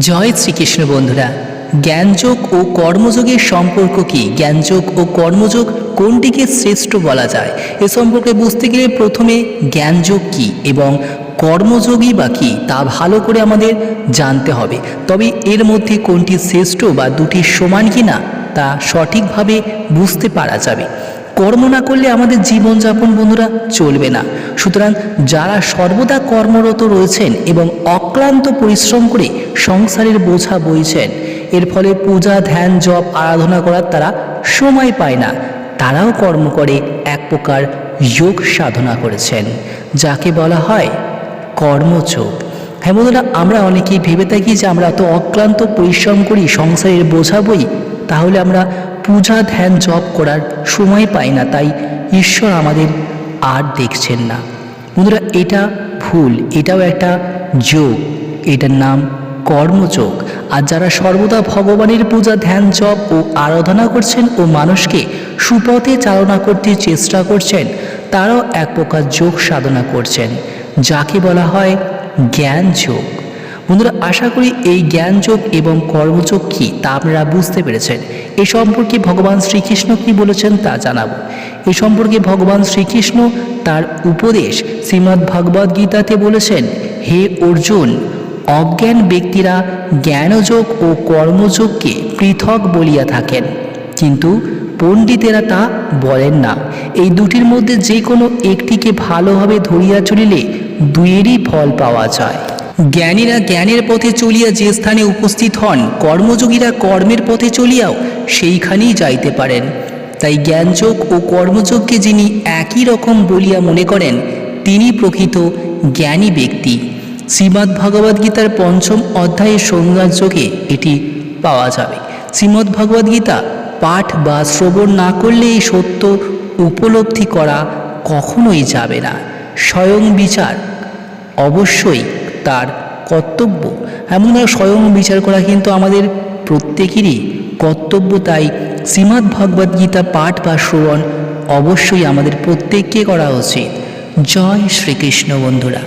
জয় শ্রীকৃষ্ণ বন্ধুরা, জ্ঞানযোগ ও কর্মযোগের সম্পর্ক কি? জ্ঞানযোগ ও কর্মযোগ কোনটিকে শ্রেষ্ঠ বলা যায়? এ সম্পর্কে বুঝতে গেলে প্রথমে জ্ঞানযোগ কি এবং কর্মযোগী বা কী তা ভালো করে আমাদের জানতে হবে। তবে এর মধ্যে কোনটি শ্রেষ্ঠ বা দুটি সমান কি না তা সঠিকভাবে বুঝতে পারা যাবে। কর্ম না করলে আমাদের জীবনযাপন, বন্ধুরা, চলবে না। সুতরাং যারা সর্বদা কর্মরত রয়েছেন এবং অক্লান্ত পরিশ্রম করে সংসারের বোঝা বইছেন, এর ফলে পূজা, ধ্যান, জপ, আরাধনা করার তারা সময় পায় না। তারাও কর্ম করে এক প্রকার যোগ সাধনা করেছেন, যাকে বলা হয় কর্মযোগ। হ্যাঁ বন্ধুরা, আমরা অনেকেই ভেবে থাকি যে আমরা এত অক্লান্ত পরিশ্রম করি, সংসারের বোঝা বই, তাহলে আমরা পূজা ধ্যান জপ করার সময় পাই না, তাই ঈশ্বর আমাদের আর দেখছেন না। বন্ধুরা, এটা ভুল, এটাও একটা যোগ, এটার নাম কর্মযোগ। আর যারা সর্বদা ভগবানের পূজা, ধ্যান, জপ ও আরাধনা করছেন ও মানুষকে সুপথে চালনা করতে চেষ্টা করছেন, তারাও এক প্রকার যোগ সাধনা করছেন, যাকে বলা হয় জ্ঞান যোগ। বন্ধুরা, আশা করি এই জ্ঞানযোগ এবং কর্মযোগ কী তা আপনারা বুঝতে পেরেছেন। এ সম্পর্কে ভগবান শ্রীকৃষ্ণ কী বলেছেন তা জানাব। এ সম্পর্কে ভগবান শ্রীকৃষ্ণ তার উপদেশ শ্রীমদ্ ভগবদ্ গীতাতে বলেছেন, হে অর্জুন, অজ্ঞান ব্যক্তিরা জ্ঞানযোগ ও কর্মযোগকে পৃথক বলিয়া থাকেন। কিন্তু পণ্ডিতেরা তা বলেন না। এই দুটির মধ্যে যে কোনো একটিকে ভালোভাবে ধরিয়া চলিলে দুয়েরই ফল পাওয়া যায়। জ্ঞানীরা জ্ঞানের পথে চলিয়া যে স্থানে উপস্থিত হন, কর্মযোগীরা কর্মের পথে চলিয়াও সেইখানেই যাইতে পারেন। তাই জ্ঞানযোগ ও কর্মযোগকে যিনি একই রকম বলিয়া মনে করেন, তিনি প্রকৃত জ্ঞানী ব্যক্তি। শ্রীমদ্ ভগবদ্গীতার পঞ্চম অধ্যায়ের সৌন্দর্যকে এটি পাওয়া যাবে। শ্রীমদ্ ভগবদ্গীতা পাঠ বা শ্রবণ না করলে এই সত্য উপলব্ধি করা কখনোই যাবে না। স্বয়ং বিচার অবশ্যই তার কর্তব্য। এমন স্বয়ং বিচার করা কিন্তু আমাদের প্রত্যেকেরই কর্তব্য, তাই শ্রীমদ্ ভগবদ্গীতা পাঠ বা শ্রবণ অবশ্যই আমাদের প্রত্যেককে করা উচিত। জয় শ্রীকৃষ্ণ বন্ধুরা।